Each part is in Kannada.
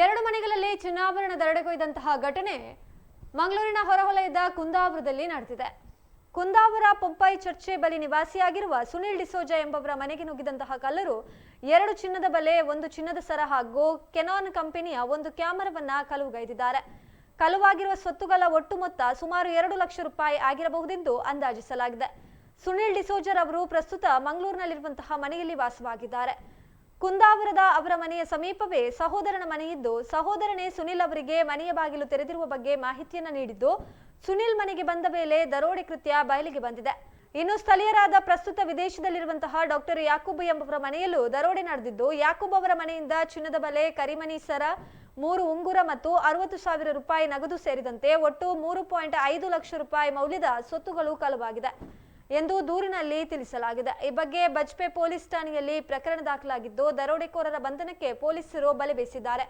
ಎರಡು ಮನೆಗಳಲ್ಲಿ ಚಿನ್ನಾಭರಣ ದರಡೆಗೊಯ್ದಂತಹ ಘಟನೆ ಮಂಗಳೂರಿನ ಹೊರವಲಯದ ಕುಂದಾಪುರದಲ್ಲಿ ನಡೆದಿದೆ. ಕುಂದಾಪುರ ಪೊಂಪಾಯಿ ಚರ್ಚೆ ಬಳಿ ನಿವಾಸಿಯಾಗಿರುವ ಸುನಿಲ್ ಡಿಸೋಜ ಎಂಬವರ ಮನೆಗೆ ನುಗ್ಗಿದಂತಹ ಕಲ್ಲರು ಎರಡು ಚಿನ್ನದ ಬಲೆ, ಒಂದು ಚಿನ್ನದ ಸರ ಹಾಗೂ ಕೆನಾನ್ ಕಂಪನಿಯ ಒಂದು ಕ್ಯಾಮರಾವನ್ನ ಕಲುವುಗೈದಿದ್ದಾರೆ ಕಲುವಾಗಿರುವ ಸ್ವತ್ತುಗಳ ಒಟ್ಟು ಮೊತ್ತ ಸುಮಾರು ಎರಡು ಲಕ್ಷ ರೂಪಾಯಿ ಆಗಿರಬಹುದೆಂದು ಅಂದಾಜಿಸಲಾಗಿದೆ. ಸುನಿಲ್ ಡಿಸೋಜರ್ ಅವರು ಪ್ರಸ್ತುತ ಮಂಗಳೂರಿನಲ್ಲಿರುವಂತಹ ಮನೆಯಲ್ಲಿ ವಾಸವಾಗಿದ್ದಾರೆ. ಕುಂದಾಪುರದ ಅವರ ಮನೆಯ ಸಮೀಪವೇ ಸಹೋದರನ ಮನೆಯಿದ್ದು, ಸಹೋದರನೇ ಸುನಿಲ್ ಅವರಿಗೆ ಮನೆಯ ಬಾಗಿಲು ತೆರೆದಿರುವ ಬಗ್ಗೆ ಮಾಹಿತಿಯನ್ನ ನೀಡಿದ್ದು, ಸುನಿಲ್ ಮನೆಗೆ ಬಂದ ಮೇಲೆ ದರೋಡೆ ಕೃತ್ಯ ಬಯಲಿಗೆ ಬಂದಿದೆ. ಇನ್ನು ಸ್ಥಳೀಯರಾದ ಪ್ರಸ್ತುತ ವಿದೇಶದಲ್ಲಿರುವಂತಹ ಡಾಕ್ಟರ್ ಯಾಕೂಬ್ ಎಂಬವರ ಮನೆಯಲ್ಲೂ ದರೋಡೆ ನಡೆದಿದ್ದು, ಯಾಕೂಬ್ ಅವರ ಮನೆಯಿಂದ ಚಿನ್ನದ ಬಲೆ ಕರಿಮನಿ ಸರ, ಮೂರು ಉಂಗುರ ಮತ್ತು ಅರವತ್ತು ಸಾವಿರ ರೂಪಾಯಿ ನಗದು ಸೇರಿದಂತೆ ಒಟ್ಟು ಮೂರು ಪಾಯಿಂಟ್ ಐದು ಲಕ್ಷ ರೂಪಾಯಿ ಮೌಲ್ಯದ ಸ್ವತ್ತುಗಳು ಕಳವಾಗಿದೆ. ಎಂದು ದೂರಿನಲ್ಲಿ ತಿಳಿಸಲಾಗಿದೆ. ಈ ಬಗ್ಗೆ ಬಜ್ಪೆ ಪೊಲೀಸ್ ಠಾಣೆಯಲ್ಲಿ ಪ್ರಕರಣ ದಾಖಲಾಗಿದ್ದು, ದರೋಡೆಕೋರರ ಬಂಧನಕ್ಕೆ ಪೊಲೀಸರು ಬಲೆ ಬೀಸಿದ್ದಾರೆ.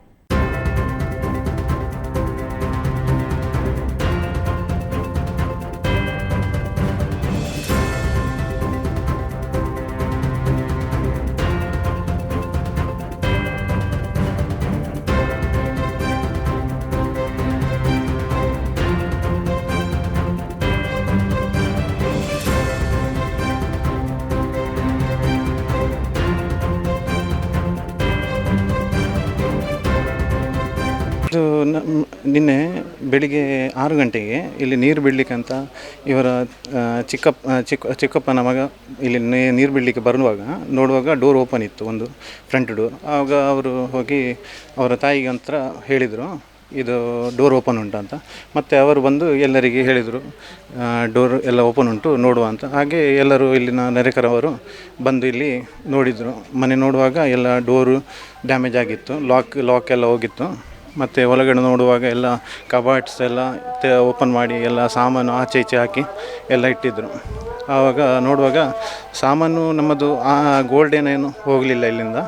ಇದು ನಿನ್ನೆ ಬೆಳಿಗ್ಗೆ ಆರು ಗಂಟೆಗೆ ಇಲ್ಲಿ ನೀರು ಬಿಡಲಿಕ್ಕಂತ ಇವರ ಚಿಕ್ಕಪ್ಪ ಚಿಕ್ಕ ಚಿಕ್ಕಪ್ಪನ ಮಗ ಇಲ್ಲಿ ನೀರು ಬಿಡಲಿಕ್ಕೆ ಬರುವಾಗ ನೋಡುವಾಗ ಡೋರ್ ಓಪನ್ ಇತ್ತು ಒಂದು ಫ್ರಂಟ್ ಡೋರ್. ಆವಾಗ ಅವರು ಹೋಗಿ ಅವರ ತಾಯಿಗೆ ಹತ್ರ ಹೇಳಿದರು, ಇದು ಡೋರ್ ಓಪನ್ ಉಂಟು ಅಂತ. ಮತ್ತು ಅವರು ಬಂದು ಎಲ್ಲರಿಗೆ ಹೇಳಿದರು ಡೋರ್ ಎಲ್ಲ ಓಪನ್ ಉಂಟು, ನೋಡುವ ಅಂತ. ಹಾಗೆ ಎಲ್ಲರೂ ಇಲ್ಲಿನ ನೆರೆಕರವರು ಬಂದು ಇಲ್ಲಿ ನೋಡಿದರು. ಮನೆ ನೋಡುವಾಗ ಎಲ್ಲ ಡೋರು ಡ್ಯಾಮೇಜ್ ಆಗಿತ್ತು, ಲಾಕ್ ಲಾಕ್ ಎಲ್ಲ ಹೋಗಿತ್ತು. ಮತ್ತು ಒಳಗಡೆ ನೋಡುವಾಗ ಎಲ್ಲ ಕಬಾಟ್ಸ್ ಎಲ್ಲ ಓಪನ್ ಮಾಡಿ ಎಲ್ಲ ಸಾಮಾನು ಆಚೆ ಈಚೆ ಹಾಕಿ ಎಲ್ಲ ಇಟ್ಟಿದ್ದರು ಆವಾಗ ನೋಡುವಾಗ ಸಾಮಾನು ನಮ್ಮದು ಆ ಗೋಲ್ಡ್ ಏನೇನು ಹೋಗಲಿಲ್ಲ ಇಲ್ಲಿಂದ.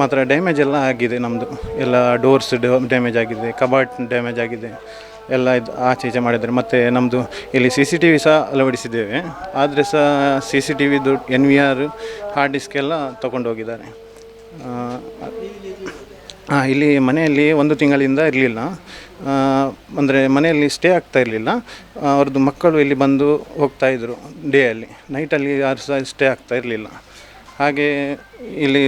ಮಾತ್ರ ಡ್ಯಾಮೇಜ್ ಎಲ್ಲ ಆಗಿದೆ ನಮ್ಮದು ಎಲ್ಲ ಡೋರ್ಸ್ ಡ್ಯಾಮೇಜ್ ಆಗಿದೆ, ಕಬಾಟ್ ಡ್ಯಾಮೇಜ್ ಆಗಿದೆ, ಎಲ್ಲ ಇದು ಆಚೆ ಈಚೆ ಮಾಡಿದ್ದಾರೆ ಮತ್ತು ನಮ್ಮದು ಇಲ್ಲಿ ಸಿ ಸಿ ಟಿ ವಿ ಸಹ ಅಳವಡಿಸಿದ್ದೇವೆ. ಆದರೆ ಸಹ C C T ವಿದು N V R hard disk ಎಲ್ಲ ತೊಗೊಂಡು ಹೋಗಿದ್ದಾರೆ ಹಾಂ ಇಲ್ಲಿ ಮನೆಯಲ್ಲಿ ಒಂದು ತಿಂಗಳಿಂದ ಇರಲಿಲ್ಲ. ಅಂದರೆ ಮನೆಯಲ್ಲಿ ಸ್ಟೇ ಆಗ್ತಾ ಇರಲಿಲ್ಲ. ಅವ್ರದ್ದು ಮಕ್ಕಳು ಇಲ್ಲಿ ಬಂದು ಹೋಗ್ತಾಯಿದ್ರು ಡೇಯಲ್ಲಿ ನೈಟಲ್ಲಿ ಯಾರು ಸಹ ಸ್ಟೇ ಆಗ್ತಾ ಇರಲಿಲ್ಲ. ಹಾಗೆ ಇಲ್ಲಿ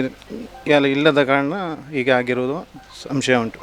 ಎಲ್ಲ ಇಲ್ಲದ ಕಾರಣ ಹೀಗೆ ಆಗಿರೋದು ಸಂಶಯ ಉಂಟು.